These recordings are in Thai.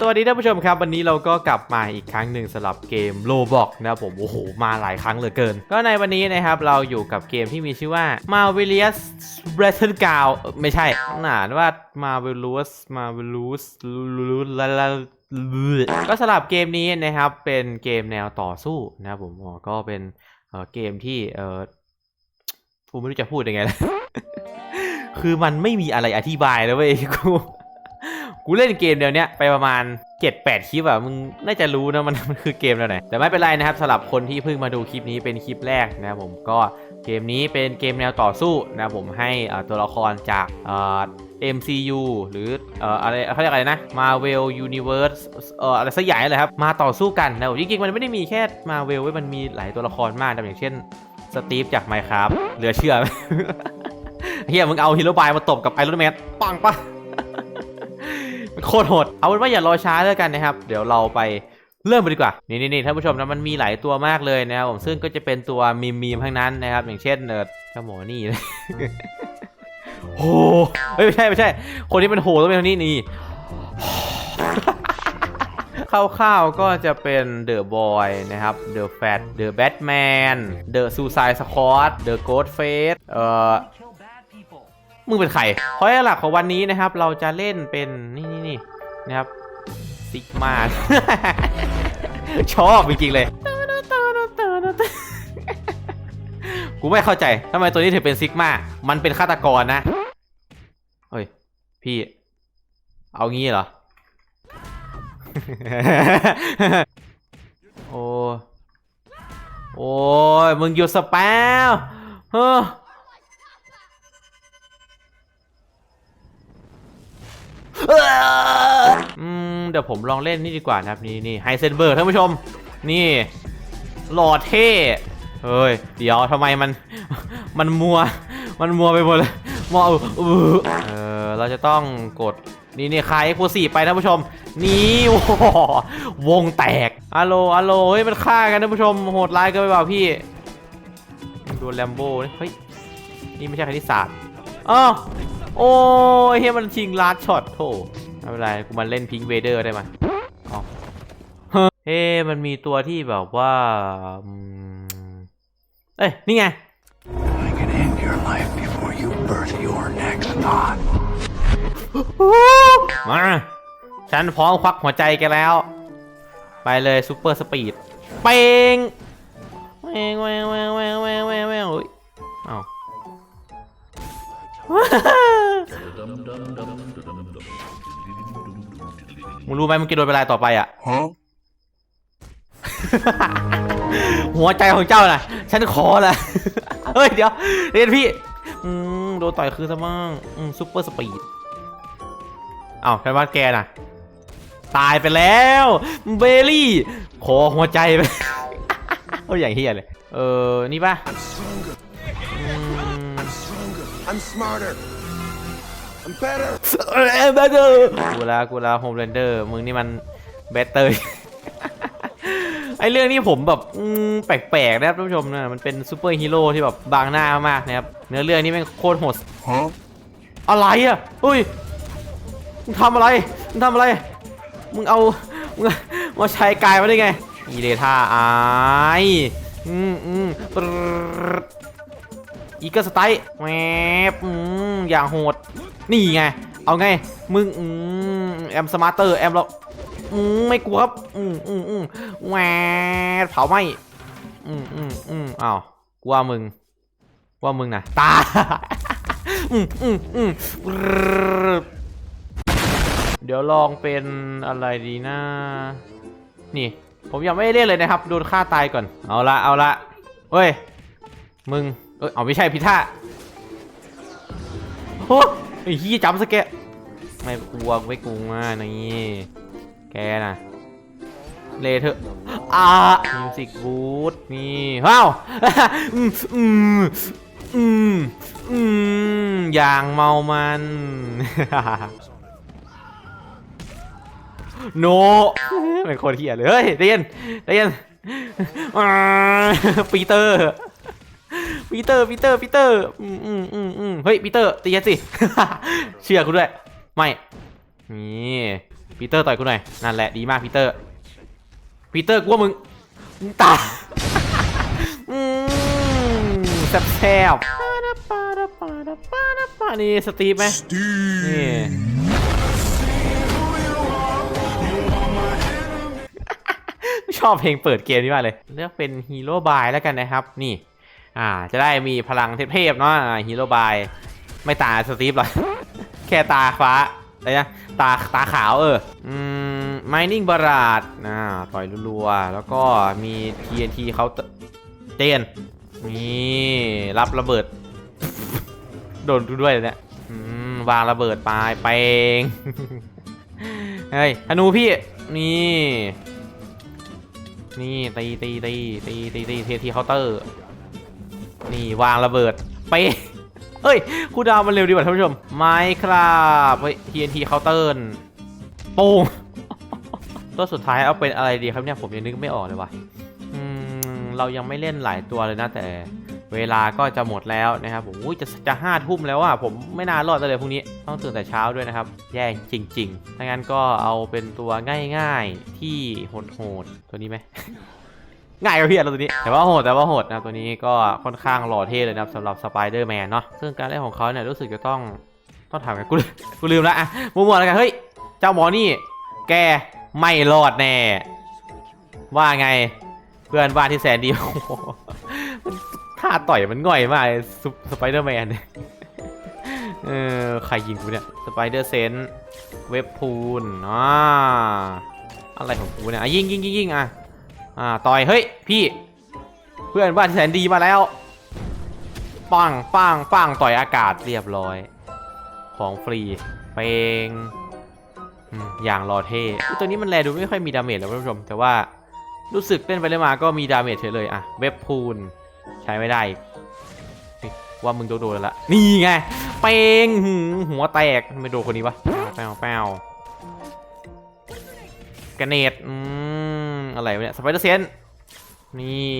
สวัสดีท่านผู้ชมครับ วันนี้เราก็กลับมาอีกครั้งหนึ่งสำหรับเกม Roblox นะครับผมโอ้โหมาหลายครั้งเหลือเกิน ก็ในวันนี้นะครับเราอยู่กับเกมที่มีชื่อว่า Marvelous Battleground เอ่อไม่ใช่หนานว่า Marvelous Marvelous ลาลาก็สำหรับเกมนี้นะครับเป็นเกมแนวต่อสู้นะครับผมก็เป็นเอ่อเกมที่เออผมไม่รู้จะพูดยังไงแล้วคือมันไม่มีอะไรอธิบายเลยเว้ยกู กูเล่นเกมเดียวเนี้ยไปประมาณ 7-8 คลิปอะมึงน่าจะรู้นะมันมันคือเกมแนวไหนแต่ไม่เป็นไรนะครับสำหรับคนที่เพิ่งมาดูคลิปนี้เป็นคลิปแรกนะครับผมก็เกมนี้เป็นเกมแนวต่อสู้นะครับผมให้ตัวละครจากอ่า MCU หรือเอ่ออะไรเขาเรียกอะไรนะ Marvel Universe เอ่ออะไรสักอย่างเลยครับ มาต่อสู้กันนะผมจริงๆ มันไม่ได้มีแค่ Marvel เว้ยมันมีหลายตัวละครมากนะอย่างเช่นสตีฟจาก Minecraft เหลือเชื่อไหมเฮียมึงเอาฮีโร่บายมาตบกับไอรอนแมนปังปะ โคตรโหด เอาเป็นว่าอย่ารอช้าแล้วกันนะครับ เดี๋ยวเราไปเริ่มไปดีกว่า นี่นี่ท่านผู้ชมนะมันมีหลายตัวมากเลยนะครับผม ซึ่งก็จะเป็นตัวมีมมีมทั้งนั้นนะครับ อย่างเช่นเออเจ้าหมนี่เลยโหไม่ใช่ไม่ใช่ คนที่เป็นโหต้องเป็นคนนี้นี่คร่าวๆก็จะเป็นเดอะบอยนะครับ เดอะแฟตเดอะแบทแมน เดอะซูซายสควอตเดอะโกดเฟสเอ่อ มึงเป็นใครเพราะหลักของวันนี้นะครับ เราจะเล่นเป็นนี่นี่นี่นะครับซิกมาชอบจริงๆเลยกูไม่เข้าใจทำไมตัวนี้ถึงเป็นซิกมา มันเป็นฆาตกรนะเฮ้ย พี่ เอางี้เหรอ โอ้ โอ้ยมึงหยุดสแปมเฮ้อ อืมเดี๋ยวผมลองเล่นนี่ดีกว่านะครับนี่นี่ไฮเซนเบิร์กท่านผู้ชม นี่ หล่อเท่เฮ้ยเดี๋ยวทำไมมันมันมัว มันมัวไปหมดเลยมัวเออเออเออเราจะต้องกดนี่นี่คายเอ็กโพสีไปท่านผู้ชม นี่โอ้วงแตกอะโลอะโลเฮ้ยมันฆ่ากันท่านผู้ชมโหดร้ายเกินไปเปล่าพี่ดูแลมโบ้เฮ้ยนี่ไม่ใช่คณิตศาสตร์อ้าว โอ้ยเฮียมันชิงลาดช็อตโถไม่เป็นไรกูมาเล่นพิงเวเดอร์ได้ไหมยอ๋อเฮ้ยมันมีตัวที่แบบว่าอืมเอ้ย นี่ไง I can end your life before you birth your next thought. มา ฉันพร้อมควักหัวใจแกแล้ว ไปเลยซูเปอร์สปีด เป้งแวงแวงแวงแวงแวงแวง มึงรู้ไหมมึงกินโดนเวลาต่อไปอะ Huh? หัวใจของเจ้าน่ะ ฉันขอละเฮ้ย เดี๋ยวเรียนพี่ อืมโดนต่อยคือซะมั่งอืมซุปเปอร์สปีดเอ้าฉันว่าแกน่ะ ตายไปแล้ว เบลลี่ ขอหัวใจไป เอาอย่างเฮียเลย เออ นี่ป่ะ I'm smarter. I'm better. เอ้ยแบตเตอร์กูละกูละโฮมเรนเดอร์มึงนี่มันแบตเตอร์ไอเรื่องนี้ผมแบบอืมแปลกๆนะครับท่านผู้ชมนะมันเป็นซูเปอร์ฮีโร่ที่แบบบางหน้ามากนะครับเนื้อเรื่องนี้แม่งโคตรโหด Huh? อะไรอะเฮ้ยมึงทำอะไรมึงทำอะไรมึงเอามึงมาใช้กายมาได้ไงอีเดท่าอายอืมอืม ปรึ๊ดอีกสไตล์แหวบอืมอย่างโหด นี่ไง เอาไง มึงอืมแอมสมาร์เตอร์แอมเราไม่กลัวครับอืมอืมอืมแหวเผาไหมอืมอืมอืมอ้าวกลัวมึง ว่ามึงนะตาอืมอืมอืมเดี๋ยวลองเป็นอะไรดีนะ นี่ ผมยังไม่ได้เล่นเลยนะครับ โดนฆ่าตายก่อน เอาละเอาละเฮ้ย มึง เอยเอาไม่ใช่พิท่าโอ้ไอ้ขี้จำสแกะไม่กลัวไม่กลัวนี่ แกน่ะเลเธออ่ามิวสิกบูทนี่ว้าวอืมอืมอืมอืมอย่างเมามัน โนเป็นคนเหี้ยเลยเฮ้ยเรียนเรียนปีเตอร์ ปีเตอร์ปีเตอร์ปีเตอร์อืมอืมอืมอืมเฮ้ยปีเตอร์ตีกันสิ เชื่อกูด้วย ไม่ นี่ปีเตอร์ต่อยกูหน่อย นั่นแหละดีมากปีเตอร์ปีเตอร์กูว่ามึงตายอืมแซ่บแซ่บนี่สตีฟไหมนี่ชอบเพลงเปิดเกมนี้มากเลย เลือกเป็นฮีโร่บายแล้วกันนะครับ นี่ อ่า จะได้มีพลังเทพๆเนาะฮีโร่บาย ไม่ตาสตีฟหรอก แค่ตาฟ้าอะไรนะ ตาตาขาวเออ อืม mining บาราดอ่าต่อยรัวๆ แล้วก็มี TNT เขาเจนนี่รับระเบิด โดนกูด้วยเลยเนี่ยวางระเบิดไปเปงเฮ้ยธนูพี่ นี่ นี่ตีตีตีตีตีตีเททีเคาน์เตอร์ นี่วางระเบิดไปเฮ้ยคูดาวมันเร็วดีกว่าท่านผู้ชมไม้ครับเฮ้ย TNT เคาน์เตอร์ป้งตัวสุดท้ายเอาเป็นอะไรดีครับเนี่ยผมยังนึกไม่ออกเลยว่ะอืมเรายังไม่เล่นหลายตัวเลยนะแต่เวลาก็จะหมดแล้วนะครับผมอุ้ยจะจะห้าทุ่มแล้วอะผมไม่น่ารอดเลยพรุ่งนี้ต้องตื่นแต่เช้าด้วยนะครับ แย่จริงๆถ้างั้นก็เอาเป็นตัวง่ายๆที่โหดๆตัวนี้ไหม ง่ายกว่าพี่เราตัวนี้ แต่ว่าโหดแต่ว่าโหดนะตัวนี้ก็ค่อนข้างหล่อเท่เลยนะสำหรับสไปเดอร์แมนเนาะซึ่งการเล่นของเขาเนี่ยรู้สึกจะต้องต้องถามกันกูลืมกูลืมล้วอะมัวๆแล้วกันเฮ้ยเจ้าหมอนี่ แกไม่รอดแน่ ว่าไงเพื่อนบ้านที่แสนดีโอ้โหมันท่าต่อยมันง่อยมากสไปเดอร์แมนเนี่ยเออใครยิงกูเนี่ยสไปเดอร์เซนเว็บพูนอ่าอะไรของกูเนี่ยอะยิงยิงยิงยิงอะ อ่าต่อยเฮ้ยพี่ เพื่อนบ้านที่แสนดีมาแล้วปังปังปังต่อยอากาศเรียบร้อย ของฟรีเปงอย่างรอเท่ตัวนี้มันแลดูไม่ค่อยมีดาเมจแล้วท่านผู้ชม แต่ว่ารู้สึกเล่นไปเล่นมาก็มีดาเมจเฉยเลยอะเว็บพูนใช้ไม่ได้ ว่ามึงโดนโดนแล้วละนี่ไงเปงหัวแตกไม่โดนคนนี้วะแป้วแป้ว กระเนตอืมอะไรเนี่ยสไปเดอร์เซนนี่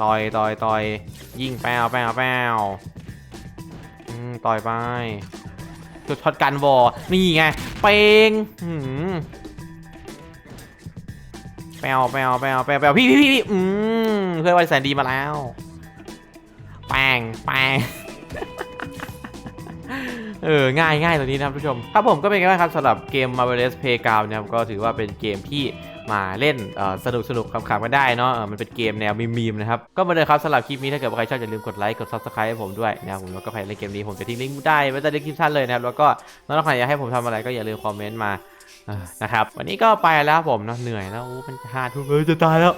ต่อยต่อยต่อยยิงแป้วแป้วแป้วอืมต่อยไปจุดช็อตกันวอนี่ไงเปงหืมแปวแปวแปวแปวแปวพี่พี่พี่อืมเพื่อนวันแสนดีมาแล้วแป้งแป้ง เออง่ายง่ายตัวนี้นะครับผู้ชมครับผมก็เป็นไงบ้างครับสำหรับเกม Marvelous Playground นะครับก็ถือว่าเป็นเกมที่มาเล่นสนุกสนุกขำๆกันได้เนาะมันเป็นเกมแนวมีมๆนะครับ ก็มาเลยครับสำหรับคลิปนี้ถ้าเกิดว่าใครชอบอย่าลืมกดไลค์กด Subscribe ให้ผมด้วยนะครับผมแล้วก็ใครเล่นเกมนี้ผมจะทิ้งลิงก์ได้ไว้ใต้คริปชั่นเลยนะครับแล้วก็น้องๆใครอยากให้ผมทำอะไรก็อย่าลืมคอมเมนต์มานะครับวันนี้ก็ไปแล้วผมเนาะเหนื่อยแล้วโอ้มันจะห้าทุ่มเออจะตายแล้ว